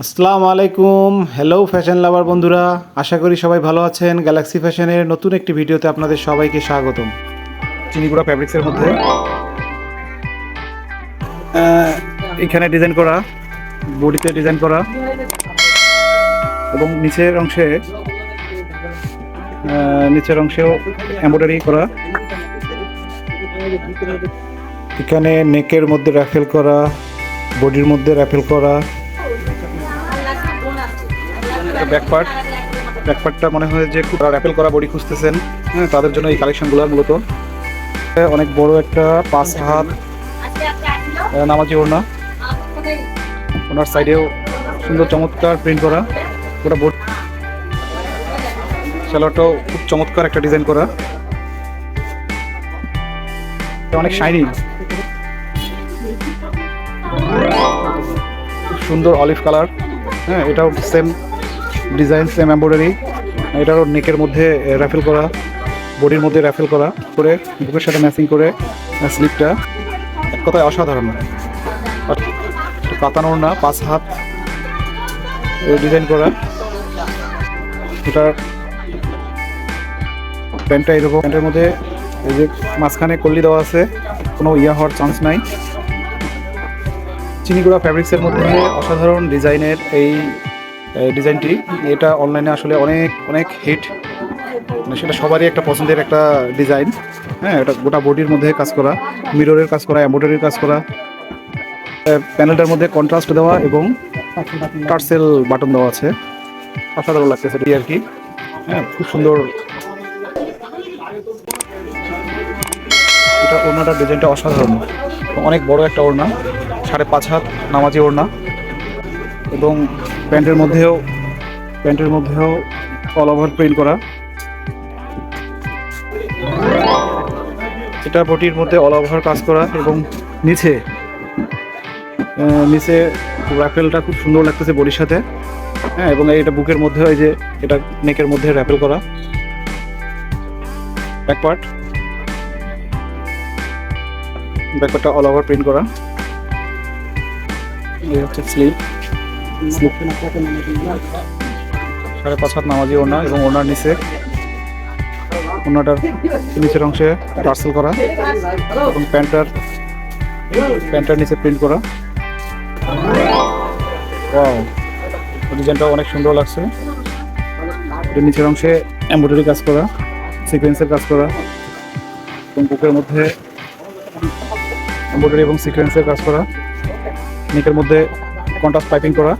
আসসালামু আলাইকুম। Hello fashion লাভার বন্ধুরা। আশা করি সবাই ভালো আছেন। গ্যালাক্সি ফ্যাশনের নতুন একটি ভিডিওতে আপনাদের সবাইকে স্বাগতম। চিনিগুড়া ফ্যাব্রিক্সের মধ্যে। এখানে ডিজাইন করা, বডিতে ডিজাইন করা, এবং নিচের অংশে নিচের অংশেও এমব্রয়ডারি করা। এখানে নেকের মধ্যে র্যাফেল করা বডির মধ্যে র্যাফেল করা। ব্যাক পার্ট ব্যাক পার্টটা মনে হয় যে খুব র্যাপেল করা বডি খুঁজতেছেন হ্যাঁ তাদের জন্য এই কালেকশনগুলো মূলত। অনেক বড় একটা পাঁচ হাত নামাজি ওড়না। ওনার সাইডেও সুন্দর চমৎকার প্রিন্ট করা। ওটা বোর্ড সালোয়ারটাও খুব চমৎকার একটা ডিজাইন করা। অনেক শাইনি সুন্দর অলিভ কালার হ্যাঁ এটাও সেম ডিজাইন সেম এমব্রয়ডারি এটারও নেকের মধ্যে র্যাফেল করা বডির মধ্যে র্যাফেল করা, করে বুকের সাথে ম্যাচিং করে স্লিপটা এক কথায় অসাধারণ। কাতানোর না, পাঁচ হাত ডিজাইন করা। এটা প্যান্টটা এরকম, প্যান্টের মধ্যে এই যে মাঝখানে কল্লি দেওয়া আছে, কোনো ইয়া হওয়ার চান্স নাই। চিনিগুড়া ফ্যাব্রিক্সের মধ্যে অসাধারণ ডিজাইনের এই ডিজাইনটি, এটা অনলাইনে আসলে অনেক অনেক হিট মানে সেটা সবারই একটা পছন্দের একটা ডিজাইন। হ্যাঁ এটা গোটা বডির মধ্যে কাজ করা মিররের কাজ করা এমব্রয়ডারির কাজ করা। প্যানেলটার মধ্যে কন্ট্রাস্ট দেওয়া এবং টার্সেল বাটন দেওয়া আছে। অসাধারণ লাগতেছে এটি আর কি। হ্যাঁ খুব সুন্দর। এটা ওড়নাটার ডিজাইনটা অসাধারণ। অনেক বড় একটা ওড়না, সাড়ে পাঁচ হাত নামাজি ওড়না। এবং প্যান্টের মধ্যেও প্যান্টের মধ্যেও অল ওভার প্রিন্ট করা। এটা বটির মধ্যে অল ওভার কাজ করা এবং নিচে নিচে র্যাপেলটা খুব সুন্দর লাগতেছে বডির সাথে। হ্যাঁ এবং এটা বুকের মধ্যে, এই যে এটা নেকের মধ্যে র্যাপেল করা। ব্যাক পার্ট ব্যাক পার্টটা অল ওভার প্রিন্ট করা। এই হচ্ছে স্লিপ সাড়ে পাঁচ হাত নামাজি ওড়না এবং ওড়নার নিচে ওড়নাটার নিচের অংশে পার্সেল করা এবং প্যান্টার প্যান্টার নিচে প্রিন্ট করা। ডিজাইনটা অনেক সুন্দর লাগছে। নিচের অংশে এমব্রয়ডারি কাজ করা, সিকোয়েন্সের কাজ করা এবং বুকের মধ্যে এমব্রয়ডারি এবং সিকোয়েন্সের কাজ করা। নেকের মধ্যে কন্ট্রাস্ট পাইপিং করা?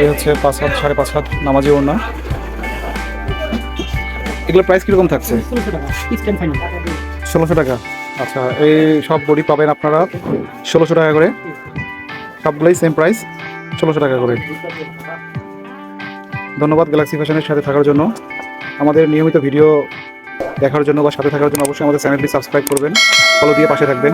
এই হচ্ছে পাঁচ হাত, সাড়ে পাঁচ হাত নামাজি ওড়না। এগুলোর প্রাইস কীরকম থাকছে? ষোলোশো টাকা। আচ্ছা এই সব বডি পাবেন আপনারা ষোলোশো টাকা করে। সবগুলোই সেম প্রাইস ষোলোশো টাকা করে। ধন্যবাদ গ্যালাক্সি ফ্যাশনের সাথে থাকার জন্য। আমাদের নিয়মিত ভিডিও দেখার জন্য বা সাথে থাকার জন্য অবশ্যই আমাদের চ্যানেলটি সাবস্ক্রাইব করবেন। ফলো দিয়ে পাশে থাকবেন।